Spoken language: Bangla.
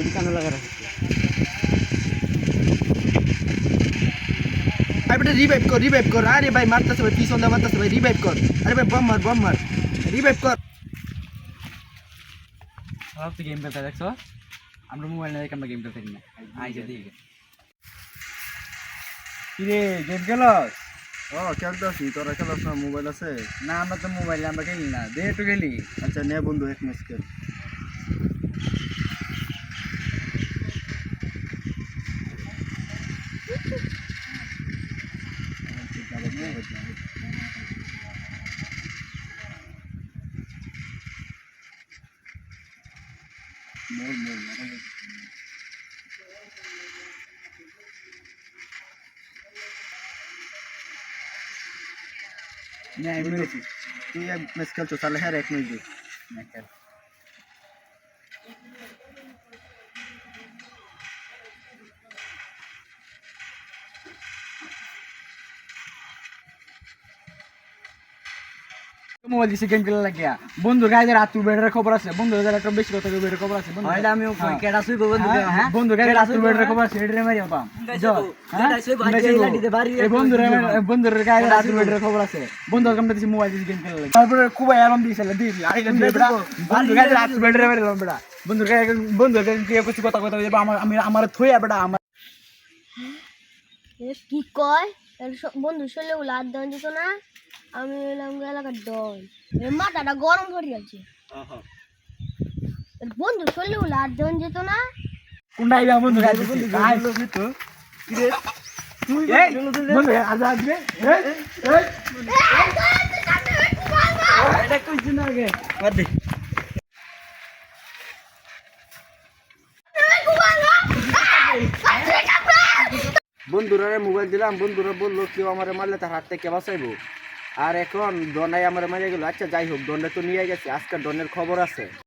এটি কানে লাগা রাখছে আরে বেটা রিভাইভ কর রিভাইভ কর। আরে ভাই মারতেছে ভাই পিছন দা মারতেছে ভাই রিভাইভ কর। আরে ভাই বম মার বম মার। রিভাইভ কর। সব তো গেম খেলতে দেখছ? আমরা মোবাইল না আমরা গেম খেলতে না। আইসে দিকে কিরে গেম খেলস? ও খেলতেছি। তোরা খেলাস না মোবাইল আছে? না আমরা তো মোবাইলে আমরা খেলি না। দে একটু খেলি। আচ্ছা নে বন্ধু এক ম্যাচ খেল। না আমি মেরেছি তুই এক ম্যাচ খেলছো তাহলে হ্যাঁ এক ম্যাচ দে না খেল মোবাইল দিছে গেম খেলা লাগিয়া। বন্ধুর গায়ে রাত বেড়ের খবর আছে? বন্ধুর গায়ে একটা বেশি কথা বেড়ের খবর আছে? বন্ধু আমিও হ্যাঁ। কেডা শুইব হ্যাঁ, বন্ধুর গায়ে রাত বেড়ের খবর আছে? এটারে মারি বন্ধুর বন্ধুর গায়ে রাত বেড়ের খবর আছে? বন্ধুর কামটা দিছে মোবাইল দিছে গেম খেলা লাগে তারপরে খুব আরাম দিয়েছিল দিদি আইলা দিয়ে বেড়া বন্ধুর গায়ে রাত বেড়ের বেড়ে বেড়া বন্ধুর গায়ে বন্ধুর গায়ে কি কিছু কথা কথা আমার আমি আমার থইয়া বেড়া আমার এ কি কয়? বন্ধু ওগুলো হাত দেওয়া যেত না? আমি এলাম এলাকার এর মাথাটা গরম হয়ে গেছে বন্ধু শরীরে ওগুলো হাত দেওয়া যেত না। কোনটা আইবা বন্ধু? গায়ে বন্ধু গায়ে তো। কি রে? তুই বন্ধু আজ আসবে? এই এই। এটা কই দিন আগে? বাদ দে। বন্ধুরা মোবাইল দিলাম। বন্ধুরা বলল কেউ আমার মারলে তার হাত থেকে বাঁচাইবো। আর এখন ডনাই আমার মারা গেল। আচ্ছা যাই হোক দন্ডা তো নিয়ে গেছে। আজকে দন্ডের খবর আছে।